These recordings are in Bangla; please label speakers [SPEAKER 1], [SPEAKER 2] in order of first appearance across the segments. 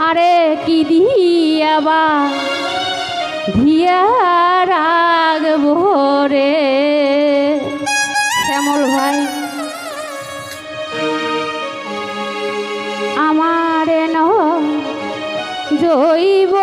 [SPEAKER 1] আরে কি দিয়াবা ধিয়া রাগ রে শ্যামল ভাই আমার ন জৈব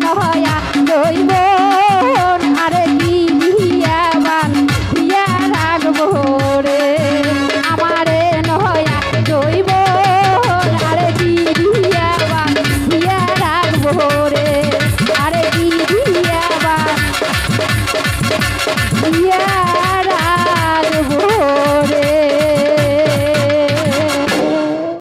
[SPEAKER 1] হয় দইব